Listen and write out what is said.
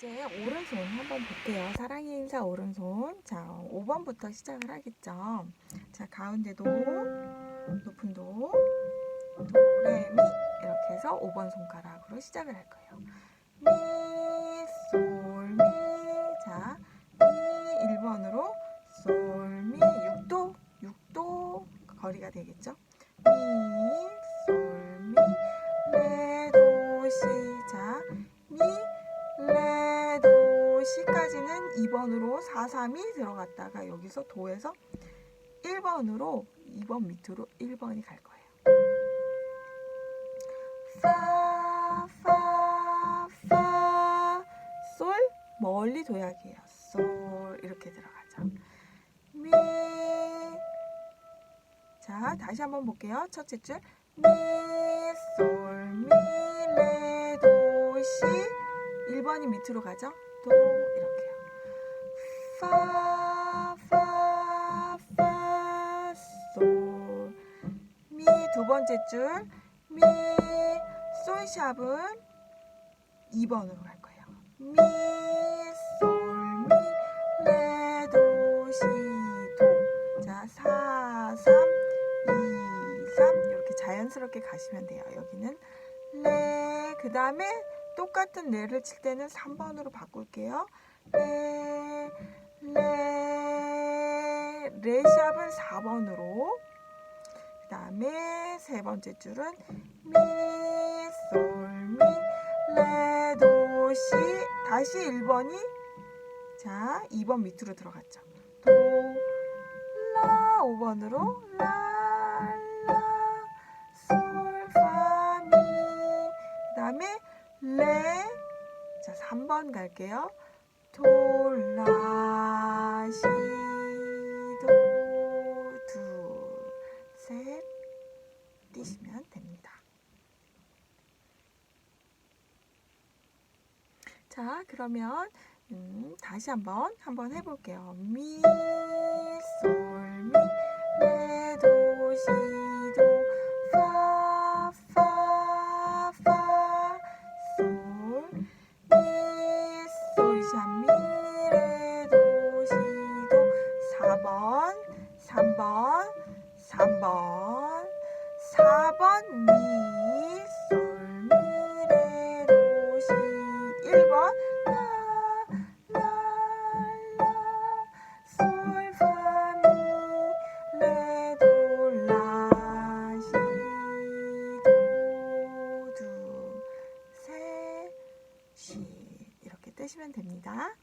이제 오른손 한번 볼게요. 사랑의 인사 오른손. 자, 5번부터 시작을 하겠죠. 자, 가운데도 높은 도, 도, 레, 미 이렇게 해서 5번 손가락으로 시작을 할 거예요. 미, 솔, 미. 자, 미 1번으로 솔, 미 6도, 6도 거리가 되겠죠. 미, 2번으로 4, 3이 들어갔다가 여기서 도에서 1번으로 2번 밑으로 1번이 갈 거예요. 파, 파, 파, 솔, 멀리 도약이에요. 솔, 이렇게 들어가죠. 미, 자, 다시 한번 볼게요. 첫째 줄. 미, 솔, 미, 레, 도, 시. 1번이 밑으로 가죠. 도. 파, 파, 파, 솔. 미, 두 번째 줄. 미, 솔샵은 2번으로 갈 거예요. 미, 솔, 미, 레, 도, 시, 도. 자, 4, 3, 2, 3 이렇게 자연스럽게 가시면 돼요. 여기는 레, 그 다음에 똑같은 레를 칠 때는 3번으로 바꿀게요. 레, 레, 레샵은 4번으로. 그 다음에 세 번째 줄은 미, 솔, 미, 레, 도, 시. 다시 1번이 자 2번 밑으로 들어갔죠. 도, 라. 5번으로 라, 라, 솔, 파, 미. 그 다음에 레, 자 3번 갈게요. 도, 라, 시, 도, 둘, 셋 뛰시면 됩니다. 자, 그러면 음, 다시 한번 한번 해볼게요. 미, 3번, 3번, 4번, 미, 솔, 미, 레, 도, 시, 1번, 라, 라, 라, 솔, 파, 미, 레, 도, 라, 시, 도, 둘, 셋, 시. 이렇게 뜨시면 됩니다.